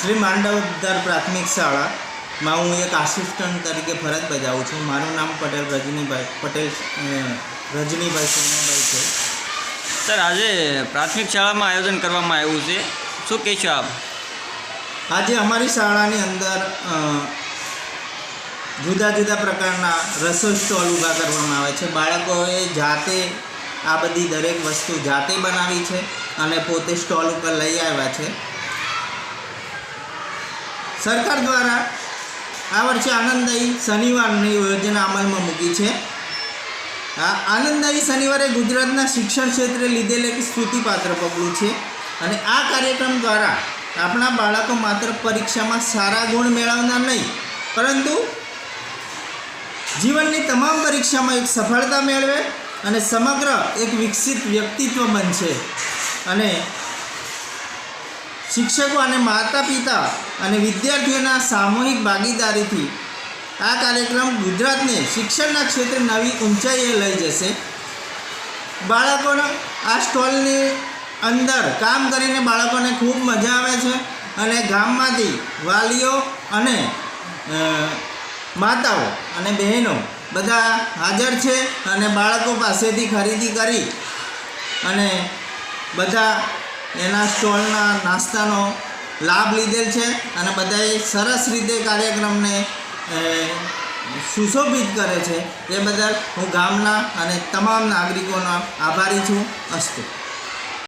શ્રી માંડવદર પ્રાથમિક શાળામાં હું એક આસિસ્ટન્ટ તરીકે ફરજ બજાવું છું. મારું નામ પટેલ રજનીભાઈ પટેલ રજનીભાઈ સોનાભાઈ છે. સર આજે પ્રાથમિક શાળામાં આયોજન કરવામાં આવ્યું છે. શું કહેશો આપ? આજે અમારી શાળાની અંદર જુદા જુદા પ્રકારના રસોઈ સ્ટોલ ઊભા કરવામાં આવે છે. બાળકોએ જાતે આ બધી દરેક વસ્તુ જાતે બનાવી છે અને પોતે સ્ટોલ ઉપર લઈ આવ્યા છે. સરકાર દ્વારા આ વર્ષે આનંદદાયી શનિવારની યોજના અમલમાં મૂકી છે. આ આનંદદાયી શનિવારે ગુજરાતના શિક્ષણ ક્ષેત્રે લીધેલ એક સ્તુતિપાત્ર પગલું છે અને આ કાર્યક્રમ દ્વારા આપણા બાળકો માત્ર પરીક્ષામાં સારા ગુણ મેળવનાર નહીં, પરંતુ જીવનની તમામ પરીક્ષામાં એક સફળતા મેળવે અને સમગ્ર એક વિકસિત વ્યક્તિત્વ બનશે. અને શિક્ષકો અને માતા પિતા અને વિદ્યાર્થીઓના સામૂહિક ભાગીદારીથી આ કાર્યક્રમ ગુજરાતને શિક્ષણના ક્ષેત્રે નવી ઊંચાઈએ લઈ જશે. બાળકોના આ સ્ટોલની અંદર કામ કરીને બાળકોને ખૂબ મજા આવે છે અને ગામમાંથી વાલીઓ અને માતાઓ અને બહેનો બધા હાજર છે અને બાળકો પાસેથી ખરીદી કરી અને બધા એના સ્ટોલના નાસ્તાનો લાભ લીધેલ છે અને બધાએ સરસ રીતે કાર્યક્રમને સુશોભિત કરે છે. એ બદલ હું ગામના અને તમામ નાગરિકોનો આભારી છું. અસ્તુ.